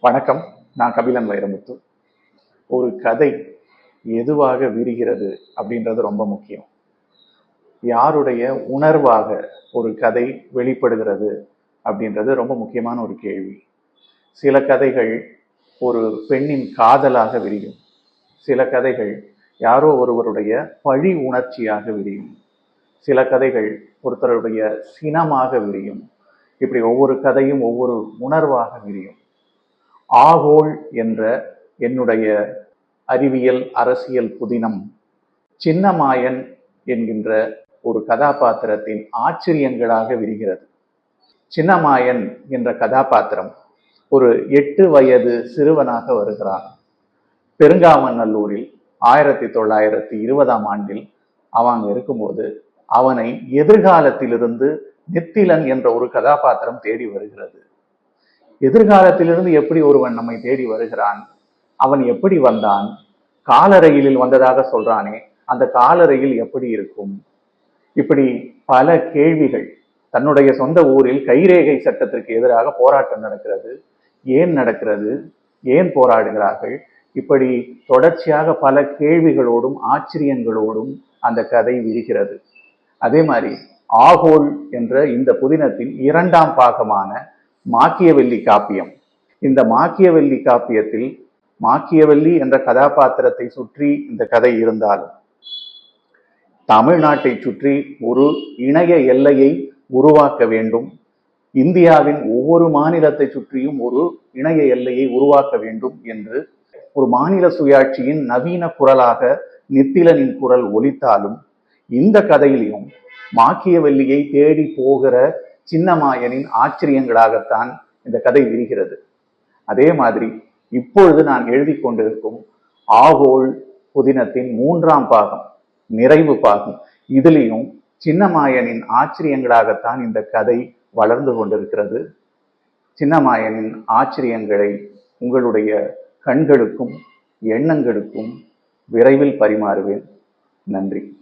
வணக்கம். நான் கபிலன் வைரமுத்து. ஒரு கதை எதுவாக விரிகிறது அப்படின்றது ரொம்ப முக்கியம். யாருடைய உணர்வாக ஒரு கதை வெளிப்படுகிறது அப்படின்றது ரொம்ப முக்கியமான ஒரு கேள்வி. சில கதைகள் ஒரு பெண்ணின் காதலாக விரியும். சில கதைகள் யாரோ ஒருவருடைய பழி உணர்ச்சியாக விரியும். சில கதைகள் ஒருத்தருடைய சினமாக விரியும். இப்படி ஒவ்வொரு கதையும் ஒவ்வொரு உணர்வாக விரியும். ஆகோல் என்ற என்னுடைய அறிவியல் அரசியல் புதினம் சின்னமாயன் என்கின்ற ஒரு கதாபாத்திரத்தின் ஆச்சரியங்களாக விரிகிறது. சின்னமாயன் என்ற கதாபாத்திரம் ஒரு எட்டு வயது சிறுவனாக வருகிறான். பெருங்காமநல்லூரில் ஆயிரத்தி தொள்ளாயிரத்தி இருபதாம் ஆண்டில் அவன் இருக்கும்போது அவனை எதிர்காலத்திலிருந்து நித்திலன் என்ற ஒரு கதாபாத்திரம் தேடி வருகிறது. எதிர்காலத்திலிருந்து எப்படி ஒருவன் நம்மை தேடி வருகிறான்? அவன் எப்படி வந்தான்? காலரயிலில் வந்ததாக சொல்றானே அந்த காலறையில் எப்படி இருக்கும்? இப்படி பல கேள்விகள் தன்னுடைய சொந்த ஊரில் கைரேகை சட்டத்திற்கு எதிராக போராட்டம் நடக்கிறது. ஏன் நடக்கிறது? ஏன் போராடுகிறார்கள்? இப்படி தொடர்ச்சியாக பல கேள்விகளோடும் ஆச்சரியங்களோடும் அந்த கதை விரிகிறது. அதே மாதிரி ஆகோல் என்ற இந்த புதினத்தின் இரண்டாம் பாகமான மாக்கியவெல்லி காப்பியம். இந்த மாக்கியவெல்லி காப்பியத்தில் மாக்கியவெல்லி என்ற கதாபாத்திரத்தை சுற்றி இந்த கதை இருந்தாலும் தமிழ்நாட்டை சுற்றி ஒரு இணைய எல்லையை உருவாக்க வேண்டும். இந்தியாவின் ஒவ்வொரு மாநிலத்தை சுற்றியும் ஒரு இணைய எல்லையை உருவாக்க வேண்டும் என்று ஒரு மாநில சுயாட்சியின் நவீன குரலாக நித்திலனின் குரல் ஒலித்தாலும் இந்த கதையிலையும் மாக்கியவெல்லியை தேடி போகிற சின்னமாயனின் ஆச்சரியங்களாகத்தான் இந்த கதை விரிகிறது. அதே மாதிரி இப்பொழுது நான் எழுதி கொண்டிருக்கும் ஆகோல் புதினத்தின் மூன்றாம் பாகம் நிறைவு பாகம் இதுலேயும் சின்னமாயனின் ஆச்சரியங்களாகத்தான் இந்த கதை வளர்ந்து கொண்டிருக்கிறது. சின்னமாயனின் ஆச்சரியங்களை உங்களுடைய கண்களுக்கும் எண்ணங்களுக்கும் விரைவில் பரிமாறுவேன். நன்றி.